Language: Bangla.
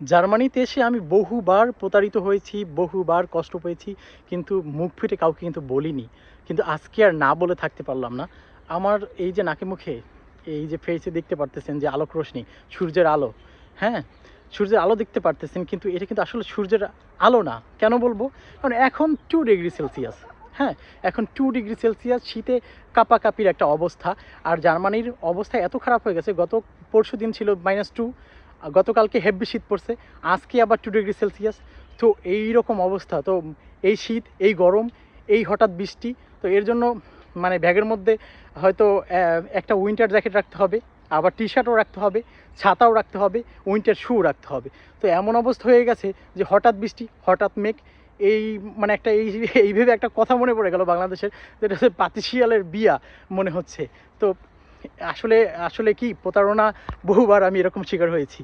জার্মানিতে এসে আমি বহুবার প্রতারিত হয়েছি, বহুবার কষ্ট পেয়েছি, কিন্তু মুখ ফুটে কাউকে কিন্তু বলিনি। কিন্তু আজকে আর না বলে থাকতে পারলাম না। আমার এই যে নাকে মুখে, এই যে ফেসে দেখতে পারতেছেন যে আলোক রশ্মি, সূর্যের আলো হ্যাঁ? সূর্যের আলো দেখতে পারতেছেন, কিন্তু এটা কিন্তু আসলে সূর্যের আলো না। কেন বলব? কারণ এখন টু ডিগ্রি সেলসিয়াস হ্যাঁ? এখন টু ডিগ্রি সেলসিয়াস শীতে কাপাকাপির একটা অবস্থা। আর জার্মানির অবস্থা এত খারাপ হয়ে গেছে, গত পরশু দিন ছিল মাইনাস টু গতকালকে হেভি শীত পড়ছে, আজকে আবার টু ডিগ্রি সেলসিয়াস তো এই রকম অবস্থা, তো এই শীত, এই গরম, এই হঠাৎ বৃষ্টি, তো এর জন্য মানে ব্যাগের মধ্যে হয়তো একটা উইন্টার জ্যাকেট রাখতে হবে, আবার টি শার্টও রাখতে হবে, ছাতাও রাখতে হবে উইন্টার শু রাখতে হবে। তো এমন অবস্থা হয়ে গেছে যে হঠাৎ বৃষ্টি, হঠাৎ মেঘ, এই মানে একটা এই এইভাবে একটা কথা মনে পড়ে গেল বাংলাদেশের, যেটা হচ্ছে পাতিশিয়ালের বিয়া মনে হচ্ছে। তো আসলে আসলে কি প্রতারণা বহুবার আমি এরকম শিকার হয়েছি।